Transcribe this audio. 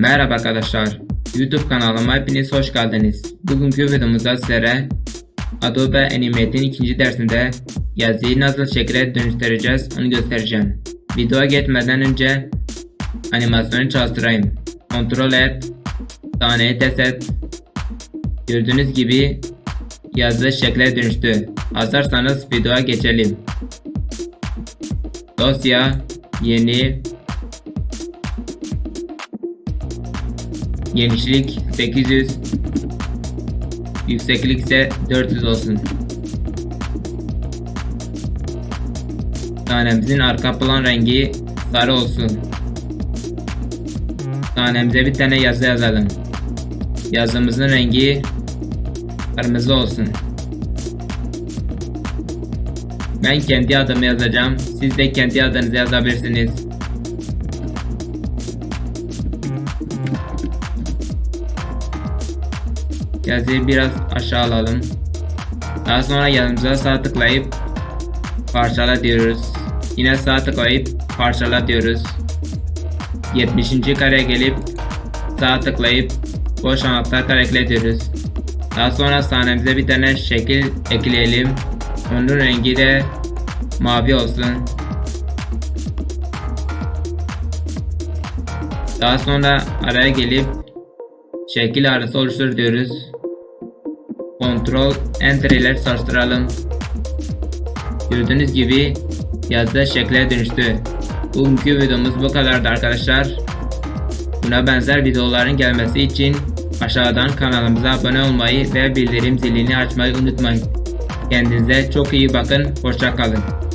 Merhaba arkadaşlar. YouTube kanalıma hepiniz hoş geldiniz. Bugünkü videomuzda sizlere Adobe Animate'in ikinci dersinde yazıyı nasıl şekle dönüştüreceğiz onu göstereceğim. Videoya geçmeden önce animasyonu çalıştırayım. Ctrl et, sahneyi test. Gördüğünüz gibi yazı şekle dönüştü. Hazırsanız videoya geçelim. Dosya, yeni, Genişlik 800 Yükseklik ise 400 olsun. Tanemizin arka plan rengi sarı olsun. Tanemize bir tane yazı yazalım. Yazımızın rengi kırmızı olsun. Ben kendi adımı yazacağım. Siz de kendi adınızı yazabilirsiniz. Yazıyı biraz aşağı alalım. Daha sonra yazımıza sağ tıklayıp parçala diyoruz. Yine sağ tıklayıp parçala diyoruz. 70. kareye gelip sağ tıklayıp boş anahtar kare ekle diyoruz. Daha sonra sahnemize bir tane şekil ekleyelim. Onun rengi de mavi olsun. Daha sonra araya gelip şekil arası oluştur diyoruz. Ctrl Enter ile çalıştıralım. Gördüğünüz gibi yazı şekle dönüştü. Bugünkü videomuz bu kadardı arkadaşlar. Buna benzer videoların gelmesi için aşağıdan kanalımıza abone olmayı ve bildirim zilini açmayı unutmayın. Kendinize çok iyi bakın. Hoşça kalın.